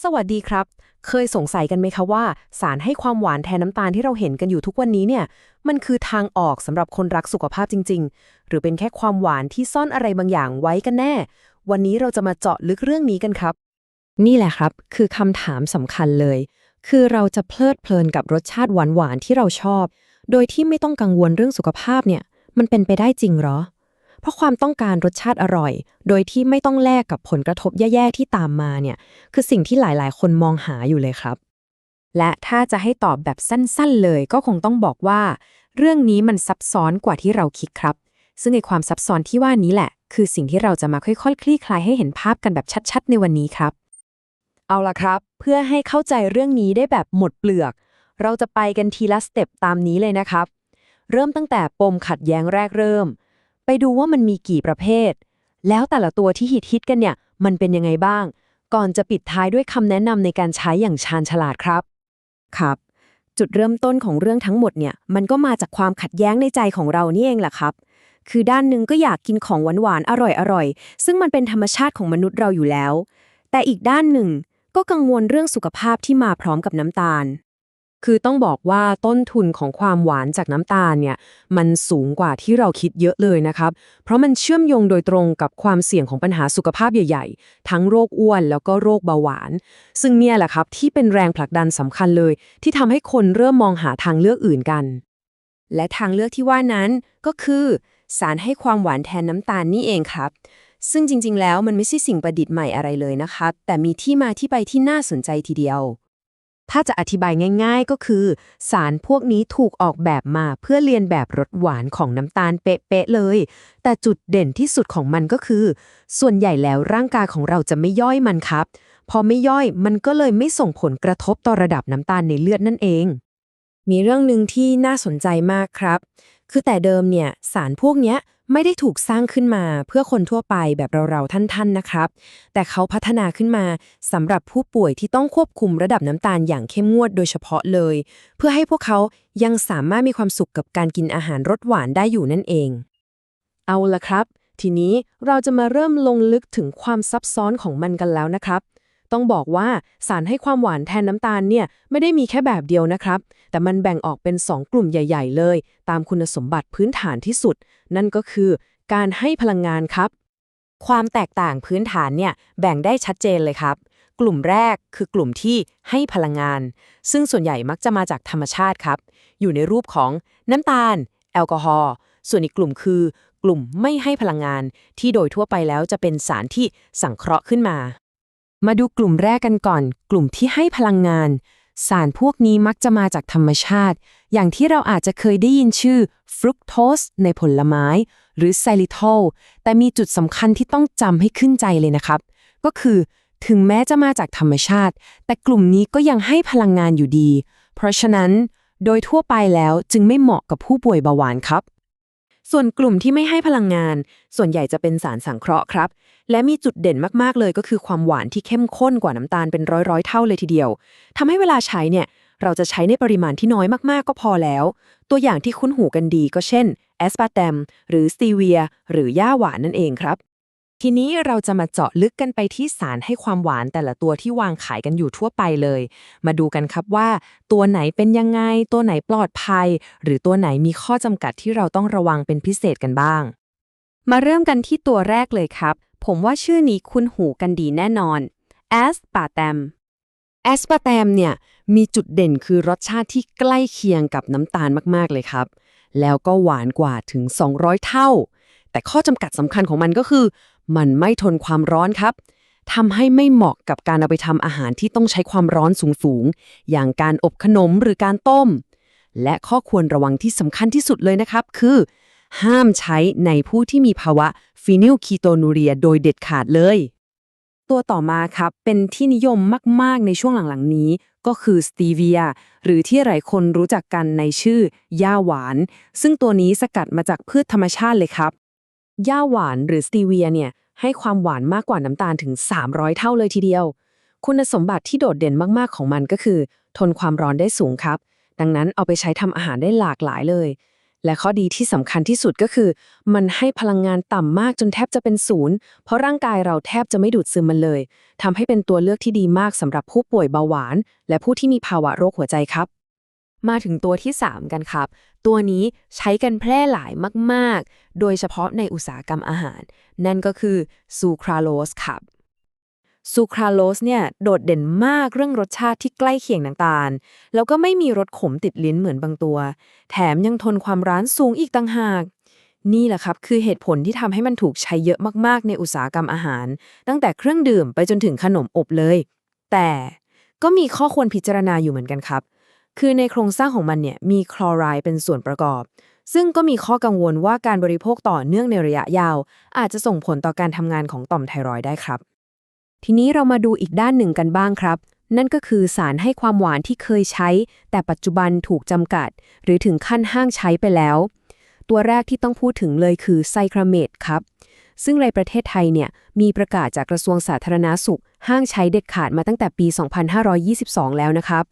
สวัสดีครับ เคยสงสัยกันไหมคะว่า สารให้ความหวานแทนน้ำตาลที่เราเห็นกันอยู่ทุกวันนี้เนี่ย มันคือทางออกสำหรับคนรักสุขภาพจริง ๆ หรือเป็นแค่ความหวานที่ซ่อนอะไรบางอย่างไว้กันแน่ วันนี้เราจะมาเจาะลึกเรื่องนี้กันครับ นี่แหละครับ คือคำถามสำคัญเลย คือเราจะเพลิดเพลินกับรสชาติหวานๆที่เราชอบ โดยที่ไม่ต้องกังวลเรื่องสุขภาพเนี่ย มันเป็นไปได้จริงเหรอ เพราะความต้องการรสชาติอร่อย โดยที่ไม่ต้องแลกกับผลกระทบแย่ๆที่ตามมาเนี่ย คือสิ่งที่หลายๆ คนมองหาอยู่เลยครับ และถ้าจะให้ตอบแบบสั้นๆ เลยก็คงต้องบอกว่า เรื่องนี้มันซับซ้อนกว่าที่เราคิดครับ ซึ่งในความซับซ้อนที่ว่านี้แหละ คือสิ่งที่เราจะมาค่อยๆคลี่คลายให้เห็นภาพกันแบบชัด ๆ ในวันนี้ครับ เอาล่ะครับ เพื่อให้เข้าใจเรื่องนี้ได้แบบหมดเปลือก เราจะไปกันทีละสเต็ปตามนี้เลยนะครับ เริ่มตั้งแต่ปมขัดแย้งแรกเริ่ม ไปดูว่ามันมีกี่ประเภท แล้วแต่ละตัวที่ฮิตฮิตกันเนี่ย มันเป็นยังไงบ้าง ก่อนจะปิดท้ายด้วยคำแนะนำในการใช้อย่างชาญฉลาดครับ ครับ จุดเริ่มต้นของเรื่องทั้งหมดเนี่ย มันก็มาจากความขัดแย้งในใจของเรานี่เองแหละครับคือด้านหนึ่งก็อยากกินของหวานๆ อร่อยๆ ซึ่งมันเป็นธรรมชาติของมนุษย์เราอยู่แล้ว แต่อีกด้านหนึ่งก็กังวลเรื่องสุขภาพที่มาพร้อมกับน้ำตาล คือต้องบอกว่าต้นทุนของความหวานจากน้ำตาลเนี่ยมันสูงกว่าที่เราคิดเยอะเลยนะครับ เพราะมันเชื่อมโยงโดยตรงกับความเสี่ยงของปัญหาสุขภาพใหญ่ ๆ ทั้งโรคอ้วนแล้วก็โรคเบาหวาน ซึ่งเนี่ยแหละครับที่เป็นแรงผลักดันสำคัญเลย ที่ทำให้คนเริ่มมองหาทางเลือกอื่นกัน และทางเลือกที่ว่านั้นก็คือ สารให้ความหวานแทนน้ำตาลนี่เองครับ ซึ่งจริง ๆ แล้วมันไม่ใช่สิ่งประดิษฐ์ใหม่อะไรเลยนะครับ แต่มีที่มาที่ไปที่น่าสนใจทีเดียว ถ้าจะอธิบายง่าย ๆ ก็คือ สารพวกนี้ถูกออกแบบมาเพื่อเรียนแบบรสหวานของน้ำตาลเป๊ะๆเลย แต่จุดเด่นที่สุดของมันก็คือ ส่วนใหญ่แล้วร่างกายของเราจะไม่ย่อยมันครับ พอไม่ย่อยมันก็เลยไม่ส่งผลกระทบต่อระดับน้ำตาลในเลือดนั่นเอง มีเรื่องหนึ่งที่น่าสนใจมากครับ คือแต่เดิมเนี่ยสารพวกเนี้ย ไม่ได้ถูกสร้างขึ้นมาเพื่อคนทั่วไปแบบเราๆท่านๆนะครับ แต่เขาพัฒนาขึ้นมาสำหรับผู้ป่วยที่ต้องควบคุมระดับน้ำตาลอย่างเข้มงวดโดยเฉพาะเลย เพื่อให้พวกเขายังสามารถมีความสุขกับการกินอาหารรสหวานได้อยู่นั่นเอง เอาละครับ ทีนี้เราจะมาเริ่มลงลึกถึงความซับซ้อนของมันกันแล้วนะครับ ต้องบอกว่าสารให้ความหวานแทนน้ำตาลเนี่ยไม่ได้มีแค่แบบเดียวนะครับ แต่มันแบ่งออกเป็น 2 กลุ่มใหญ่ ๆ เลย ตามคุณสมบัติพื้นฐานที่สุด นั่นก็คือ การให้พลังงานครับ ความแตกต่างพื้นฐานเนี่ยแบ่งได้ชัดเจนเลยครับ กลุ่มแรกคือกลุ่มที่ให้พลังงาน ซึ่งส่วนใหญ่มักจะมาจากธรรมชาติครับ อยู่ในรูปของน้ำตาล แอลกอฮอล์ส่วนอีกกลุ่มคือกลุ่มไม่ให้พลังงานที่โดยทั่วไปแล้วจะเป็นสารที่สังเคราะห์ขึ้นมา มาดูกลุ่มแรกกันก่อน กลุ่มที่ให้พลังงาน สารพวกนี้มักจะมาจากธรรมชาติ อย่างที่เราอาจจะเคยได้ยินชื่อฟรุกโตสในผลไม้ หรือไซลิทอลแต่มีจุดสำคัญที่ต้องจำให้ขึ้นใจเลยนะครับ ก็คือถึงแม้จะมาจากธรรมชาติ แต่กลุ่มนี้ก็ยังให้พลังงานอยู่ดี เพราะฉะนั้น โดยทั่วไปแล้วจึงไม่เหมาะกับผู้ป่วยเบาหวานครับ ส่วนกลุ่มที่ไม่ให้พลังงาน ส่วนใหญ่จะเป็นสารสังเคราะห์ครับ และมีจุดเด่นมากๆเลยก็คือความหวานที่เข้มข้นกว่าน้ำตาลเป็นร้อยๆเท่าเลยทีเดียวทำให้เวลาใช้เนี่ยเราจะใช้ในปริมาณที่น้อยมากๆก็พอแล้ว ตัวอย่างที่คุ้นหูกันดีก็เช่นแอสปาร์ตมหรือสตีเวีย หรือย่าหวานนั่นเองครับ ทีนี้เราจะมาเจาะลึกกันไปที่สารให้ความหวานแต่ละตัวที่วางขายกันอยู่ทั่วไปเลย มาดูกันครับว่า ตัวไหนเป็นยังไง ตัวไหนปลอดภัย หรือตัวไหนมีข้อจำกัดที่เราต้องระวังเป็นพิเศษกันบ้าง มาเริ่มกันที่ตัวแรกเลยครับ ผมว่าชื่อนี้คุ้นหูกันดีแน่นอนแอสปาร์ตมแอสปาร์แตมเนี่ยมีจุดเด่นคือรสชาติที่ใกล้เคียงกับน้ำตาลมากๆเลยครับ แล้วก็หวานกว่าถึง 200 เท่า แต่ข้อจำกัดสำคัญของมันก็คือ มันไม่ทนความร้อนครับทำให้ไม่เหมาะกับการเอาไปทำอาหารที่ต้องใช้ความร้อนสูงๆ อย่างการอบขนมหรือการต้ม และข้อควรระวังที่สำคัญที่สุดเลยนะครับ คือ ห้ามใช้ในผู้ที่มีภาวะฟีนิลคีโตนูเรียโดยเด็ดขาดเลย ตัวต่อมาครับ เป็นที่นิยมมาก ๆ ในช่วงหลังๆนี้ ก็คือสตีเวียหรือที่หลายคนรู้จักกันในชื่อย่าหวาน ซึ่งตัวนี้สกัดมาจากพืชธรรมชาติเลยครับย่าหวานหรือสตีเวียเนี่ย ให้ความหวานมากกว่าน้ำตาลถึง 300 เท่าเลยทีเดียว คุณสมบัติที่โดดเด่นมากๆของมันก็คือ ทนความร้อนได้สูงครับ ดังนั้นเอาไปใช้ทำอาหารได้หลากหลายเลย และข้อดีที่สำคัญที่สุดก็คือ มันให้พลังงานต่ำมากจนแทบจะเป็นศูนย์ เพราะร่างกายเราแทบจะไม่ดูดซึมมันเลยทำให้เป็นตัวเลือกที่ดีมากสำหรับผู้ป่วยเบาหวาน และผู้ที่มีภาวะโรคหัวใจครับ มาถึงตัวที่ 3 กันครับ ตัวนี้ใช้กันแพร่หลายมาก ๆ โดยเฉพาะในอุตสาหกรรมอาหาร นั่นก็คือซูคราโลสครับซูคราโลสเนี่ยโดดเด่นมากเรื่องรสชาติที่ใกล้เคียงน้ำตาล แล้วก็ไม่มีรสขมติดลิ้นเหมือนบางตัว แถมยังทนความร้อนสูงอีกต่างหาก นี่แหละครับ คือเหตุผลที่ทำให้มันถูกใช้เยอะมากๆ ในอุตสาหกรรมอาหาร ตั้งแต่เครื่องดื่มไปจนถึงขนมอบเลย แต่ก็มีข้อควรพิจารณาอยู่เหมือนกันครับ คือในโครงสร้างของมันเนี่ยมีคลอไรด์เป็นส่วนประกอบ ซึ่งก็มีข้อกังวลว่าการบริโภคต่อเนื่องในระยะยาว อาจจะส่งผลต่อการทำงานของต่อมไทรอยด์ได้ครับ ทีนี้เรามาดูอีกด้านหนึ่งกันบ้างครับ นั่นก็คือสารให้ความหวานที่เคยใช้ แต่ปัจจุบันถูกจำกัด หรือถึงขั้นห้างใช้ไปแล้ว ตัวแรกที่ต้องพูดถึงเลยคือไซคราเมตครับซึ่งในประเทศไทยเนี่ยมีประกาศจากกระทรวงสาธารณาสุข ห้างใช้เด็ดขาดมาตั้งแต่ปี 2522 แล้วนะครับ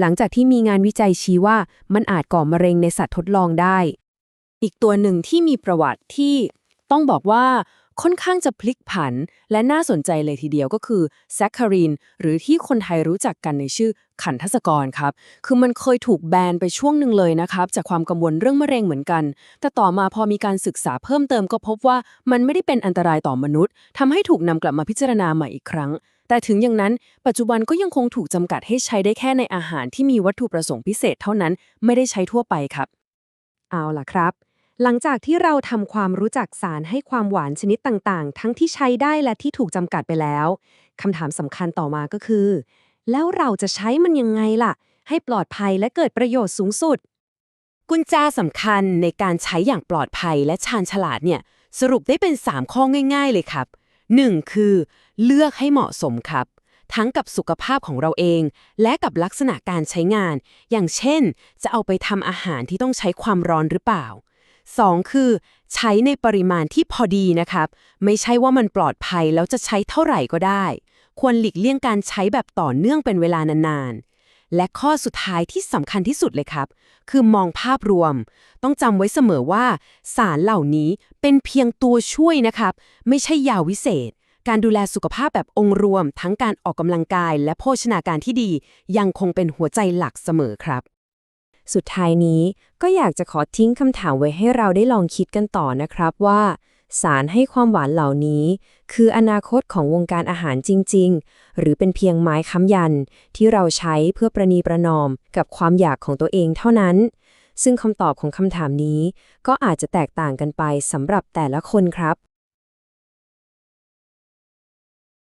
หลังจากที่มีงานวิจัยชี้ว่ามันอาจก่อมะเร็งในสัตว์ทดลองได้ อีกตัวหนึ่งที่มีประวัติที่ต้องบอกว่าค่อนข้างจะพลิกผัน และน่าสนใจเลยทีเดียวก็คือแซคคารีนหรือที่คนไทยรู้จักกันในชื่อขันทศกรครับ คือมันเคยถูกแบนไปช่วงหนึ่งเลยนะครับ จากความกังวลเรื่องมะเร็งเหมือนกัน แต่ต่อมาพอมีการศึกษาเพิ่มเติมก็พบว่ามันไม่ได้เป็นอันตรายต่อมนุษย์ทำให้ถูกนำกลับมาพิจารณาใหม่อีกครั้ง แต่ถึงอย่างนั้น ปัจจุบันก็ยังคงถูกจำกัดให้ใช้ได้แค่ในอาหารที่มีวัตถุประสงค์พิเศษเท่านั้น ไม่ได้ใช้ทั่วไปครับ เอาล่ะครับ หลังจากที่เราทำความรู้จักสารให้ความหวานชนิดต่างๆ ทั้งที่ใช้ได้และที่ถูกจำกัดไปแล้วคำถามสำคัญต่อมาก็คือ แล้วเราจะใช้มันยังไงล่ะ ให้ปลอดภัยและเกิดประโยชน์สูงสุด กุญแจสำคัญในการใช้อย่างปลอดภัยและชาญฉลาดเนี่ยสรุปได้เป็น 3 ข้อง่าย ๆ เลยครับ 1. คือ เลือกให้เหมาะสมครับ ทั้งกับสุขภาพของเราเอง และกับลักษณะการใช้งาน อย่างเช่น จะเอาไปทำอาหารที่ต้องใช้ความร้อนหรือเปล่า 2. คือ ใช้ในปริมาณที่พอดีนะครับ ไม่ใช่ว่ามันปลอดภัยแล้วจะใช้เท่าไหร่ก็ได้ ควรหลีกเลี่ยงการใช้แบบต่อเนื่องเป็นเวลานานๆ และข้อสุดท้ายที่สำคัญที่สุดเลยครับ คือมองภาพรวม ต้องจำไว้เสมอว่าสารเหล่านี้เป็นเพียงตัวช่วยนะครับ ไม่ใช่ยาวิเศษ การดูแลสุขภาพแบบองค์รวม ทั้งการออกกำลังกายและโภชนาการที่ดี ยังคงเป็นหัวใจหลักเสมอครับ สุดท้ายนี้ก็อยากจะขอทิ้งคำถามไว้ให้เราได้ลองคิดกันต่อนะครับว่า สารให้ความหวานเหล่านี้ คืออนาคตของวงการอาหารจริง ๆ หรือเป็นเพียงไม้ค้ำยัน ที่เราใช้เพื่อประนีประนอมกับความอยากของตัวเองเท่านั้น ซึ่งคำตอบของคำถามนี้ ก็อาจจะแตกต่างกันไปสำหรับแต่ละคนครับ